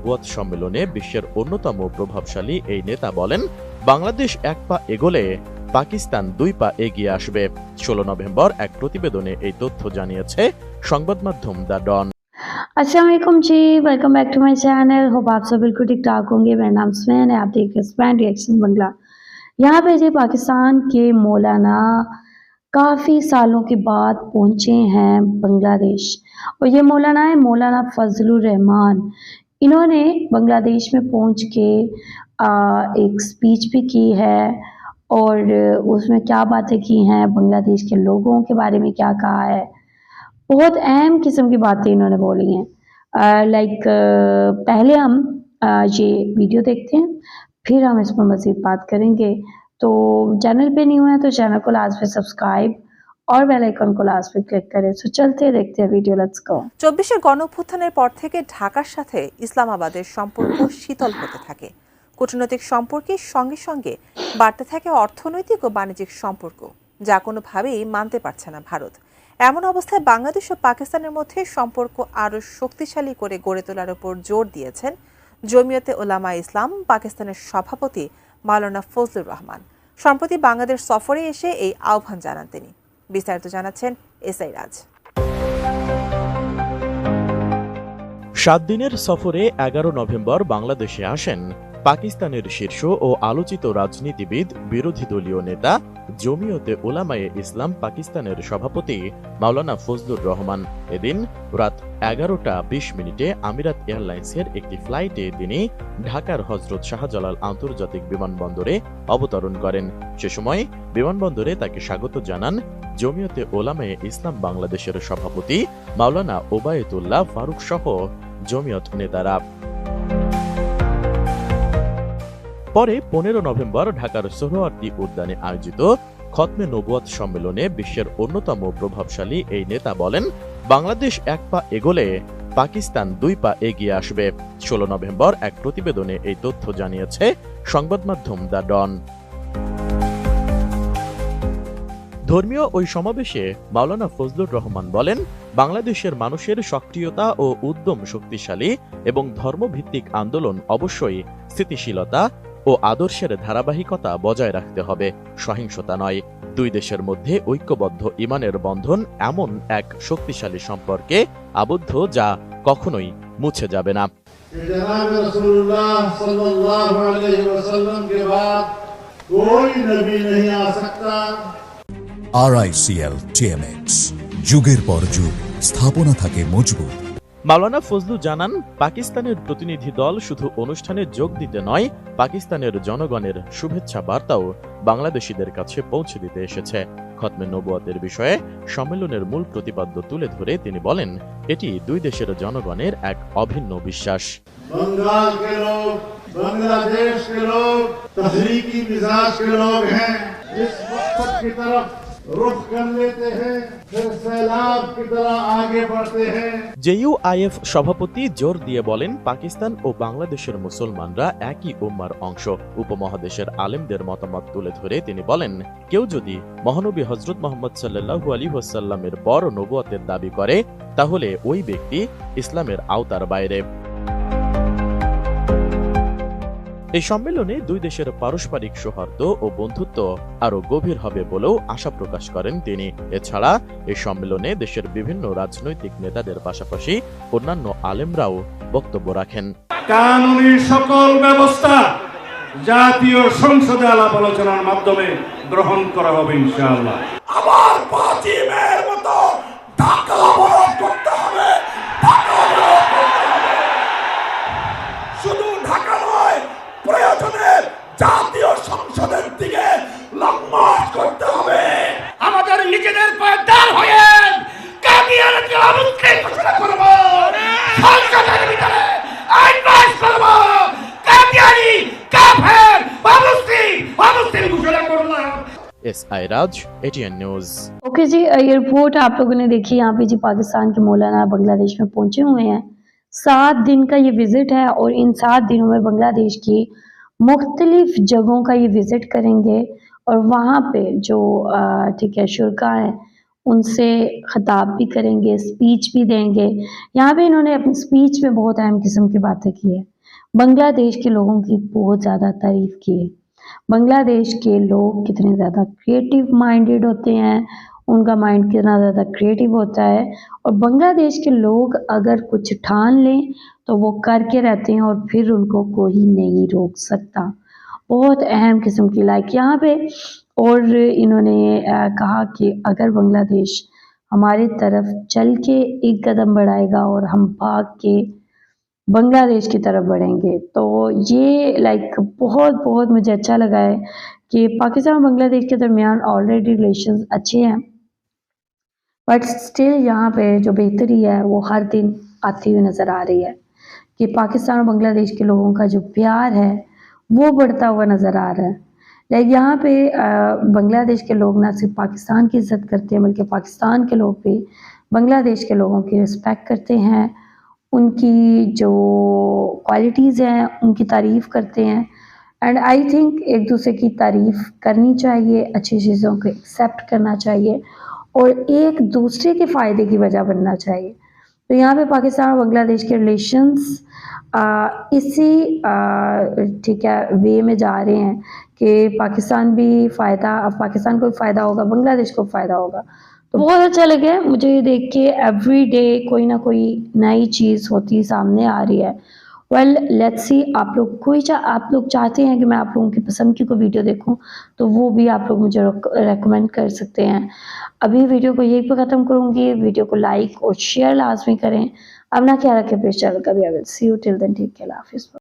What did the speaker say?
নবুয়াত সম্মেলনে বিশ্বের অন্যতম প্রভাবশালী এই নেতা বলেন বাংলাদেশ এক পা এগোলে পাকিস্তান দুই পা এগিয়ে আসবে ষোলো নভেম্বর এক প্রতিবেদনে এই তথ্য জানিয়েছে সংবাদ মাধ্যম the Dawn Aslam ji welcome back to my channel hope आप सब बिल्कुल ठीक ठाक होंगे मेरा नाम स्मैन है आप देख रहे हैं स्मैन रिएक्शन बंगला यहाँ पे जी पाकिस्तान के मौलाना काफ़ी सालों के बाद पहुँचे हैं बांग्लादेश और ये मौलाना है मौलाना फजलुर रहमान इन्होंने बांग्लादेश में पहुँच के आ, एक स्पीच भी की है और उसमें क्या बातें की हैं बांग्लादेश के लोगों के बारे में क्या कहा है। बहुत अहम किस्म की बातें इन्होंने बोली हैं। लाइक पहले हम अ, ये वीडियो देखते हैं फिर हम इस पर मज़ीद बात करेंगे। तो चैनल पे नहीं हुआ है तो चैनल को लास्ट पे सब्सक्राइब और बेल आइकन को लास्ट पे क्लिक करें सो चलते हैं देखते हैं वीडियो लेट्स गो চব্বিশের গণঅভ্যুত্থানের পর থেকে ঢাকার সাথে ইসলামাবাদের সম্পর্ক শীতল হতে থাকে কূটনৈতিক সম্পর্কের সঙ্গে সঙ্গে বাড়তে থাকে অর্থনৈতিক ও বাণিজ্যিক সম্পর্ক যা কোনোভাবেই মানতে পারছে না ভারত এমন অবস্থায় বাংলাদেশ ও পাকিস্তানের মধ্যে সম্পর্ক আরও শক্তিশালী করে গড়ে তোলার উপর জোর দিয়েছেন জমিয়তে ওলামা ইসলাম পাকিস্তানের সভাপতি মাওলানা ফজলুর রহমান সম্প্রতি বাংলাদেশ সফরে এসে এই আহ্বান জানান তিনি বিস্তারিত জানাচ্ছেন এসআই রাজ। সাত দিনের সফরে এগারো নভেম্বর বাংলাদেশে আসেন পাকিস্তানের শীর্ষ ও আলোচিত রাজনীতিবিদ, বিরোধী দলীয় নেতা, জমিয়তে ওলামায়ে ইসলাম পাকিস্তানের সভাপতি মাওলানা ফজলুর রহমান। এদিন রাত এগারোটা বিশ মিনিটে আমিরাত এয়ারলাইন্সের একটি ফ্লাইটে তিনি ঢাকার হজরত শাহজালাল আন্তর্জাতিক বিমানবন্দরে অবতরণ করেন। সে সময় বিমানবন্দরে তাকে স্বাগত জানান জমিয়তে ওলামায়ে ইসলাম বাংলাদেশের সভাপতি মাওলানা ওবায়তুল্লাহ ফারুক সহ জমিয়ত নেতারা। পরে পনেরো নভেম্বর ঢাকার সোহরাওয়ার্দী উদ্যানে আয়োজিত খতমে নবুয়াত সম্মেলনে বিশ্বের অন্যতম প্রভাবশালী এই নেতা বলেন, বাংলাদেশ এক পা এগোলে পাকিস্তান দুই পা এগিয়ে আসবে। ষোলো নভেম্বর এক প্রতিবেদনে এই তথ্য জানিয়েছে সংবাদ মাধ্যম দ্য ডন। ধর্মীয় ওই সমাবেশে মাওলানা ফজলুর রহমান বলেন বাংলাদেশের মানুষের সক্রিয়তা ও উদ্যম শক্তিশালী এবং ধর্মভিত্তিক আন্দোলন অবশ্যই স্থিতিশীলতা ও আদর্শের ধারাবাহিকতা বজায় রাখতে হবে সহিংসতা নয় দুই দেশের মধ্যে ঐক্যবদ্ধ ইমানের বন্ধন এমন এক শক্তিশালী সম্পর্কে আবদ্ধ যা কখনোই মুছে যাবে না कि जनाब रसूलुल्लाह सल्लल्लाहु अलैहि वसल्लम के बाद कोई नबी नहीं आ सकता আরআইসিএল টিএমএক্স যুগের পর যুগ স্থাপনা থাকে মজবুত। মাওলানা ফজলু জানান পাকিস্তানের প্রতিনিধি দল শুধু অনুষ্ঠানে যোগ দিতে নয় পাকিস্তানের জনগণের শুভেচ্ছা বার্তাও বাংলাদেশিদের কাছে পৌঁছে দিতে এসেছে। খতমে নবুয়াতের বিষয়ে সম্মেলনের মূল প্রতিপাদ্য তুলে ধরে তিনি বলেন এটি দুই দেশের জনগণের এক অভিন্ন বিশ্বাস। বাংলাদেশ के लोग बांग्लादेश के लोग तहरीकी मिजाज के लोग हैं जिस मकसद की तरफ रुख कर लेते हैं फिर सैलाब की तरह आगे बढ़ते हैं জেইউআইএফ সভাপতি জোর দিয়ে বলেন পাকিস্তান ও বাংলাদেশের মুসলমানরা একই উম্মার অংশ উপমহাদেশের আলেমদের মতামত তুলে ধরে তিনি বলেন কেউ যদি মহানবী হজরত মোহাম্মদ সাল্লাহু আলী ওয়াসাল্লামের বড় নবুয়তের দাবি করে তাহলে ওই ব্যক্তি ইসলামের আওতার বাইরে এই সম্মেলনে দুই দেশের পারস্পরিক সৌহার্দ্য ও বন্ধুত্ব আরও গভীর হবে বলেও আশা প্রকাশ করেন তিনি। এছাড়া এই সম্মেলনে দেশের বিভিন্ন রাজনৈতিক নেতাদের পাশাপাশি অন্যান্য আলেমরাও বক্তব্য রাখেন। কানুনি সকল ব্যবস্থা জাতীয় সংসদে আলাপ আলোচনার মাধ্যমে গ্রহণ করা হবে ইনশাআল্লাহ। আবার পাঁচিমের মতো ঢাকা অবরোধ आयराज एटीएन न्यूज़ ओके जी एयरपोर्ट आप लोगों ने देखी, यहाँ पे जी पाकिस्तान के मौलाना बांग्लादेश में पहुँचे हुए हैं। सात दिन का ये विज़िट है और इन सात दिनों में बांग्लादेश की मुख्तलिफ़ जगहों का ये विज़िट करेंगे और वहाँ पे जो ठीक है शुरा है, उनसे खताब भी करेंगे स्पीच भी देंगे। यहाँ पे इन्होंने अपनी स्पीच में बहुत अहम किस्म की बातें की है। बांग्लादेश के लोगों की बहुत ज़्यादा तारीफ़ की है। बांग्लादेश के लोग कितने ज़्यादा क्रिएटिव माइंडेड होते हैं, उनका माइंड कितना ज़्यादा क्रिएटिव होता है और बांग्लादेश के लोग अगर कुछ ठान लें तो वो करके रहते हैं और फिर उनको कोई नहीं रोक सकता। बहुत अहम किस्म की लाइक यहाँ पे और इन्होंने कहा कि अगर बांग्लादेश हमारी तरफ़ चल के एक कदम बढ़ाएगा और हम भाग के बांग्लादेश की तरफ़ बढ़ेंगे। तो ये लाइक बहुत बहुत मुझे अच्छा लगा है कि पाकिस्तान और बांग्लादेश के दरमियान ऑलरेडी रिलेशन अच्छे हैं। बट स्टिल यहाँ पे जो बेहतरी है, वो हर दिन आती हुई नज़र आ रही है कि पाकिस्तान और बांग्लादेश के लोगों का जो प्यार है, वो बढ़ता हुआ नज़र आ रहा है। लाइक यहाँ पे बांग्लादेश के लोग ना सिर्फ़ पाकिस्तान की इज़्ज़त करते हैं, बल्कि पाकिस्तान के लोग भी बांग्लादेश के लोगों की रिस्पेक्ट करते हैं उनकी जो क्वालिटीज़ हैं, उनकी तारीफ़ करते हैं। एंड आई थिंक एक दूसरे की तारीफ़ करनी चाहिए, अच्छी चीज़ों को एक्सेप्ट करना चाहिए और एक दूसरे के फ़ायदे की वजह बनना चाहिए। तो यहाँ पे पाकिस्तान और बांग्लादेश के रिलेशंस इसी ठीक है वे में जा रहे हैं कि पाकिस्तान भी फ़ायदा, अब पाकिस्तान को भी फ़ायदा होगा, बांग्लादेश को फ़ायदा होगा। तो बहुत अच्छा लगे मुझे ये देख के एवरी डे कोई ना कोई नई चीज़ होती सामने आ रही है। वेल लेट्स सी आप लोग कोई चा, आप लोग चाहते हैं कि मैं आप लोगों की पसंद की कोई वीडियो देखूँ तो वो भी आप लोग मुझे रेकमेंड कर सकते हैं। अभी वीडियो को यहीं पर ख़त्म करूँगी। वीडियो को लाइक और शेयर लाजमी करें। अपना ख्याल रखें फिर चैनल का भी। अगर सी यू टिल देन ठीक है हाफिज़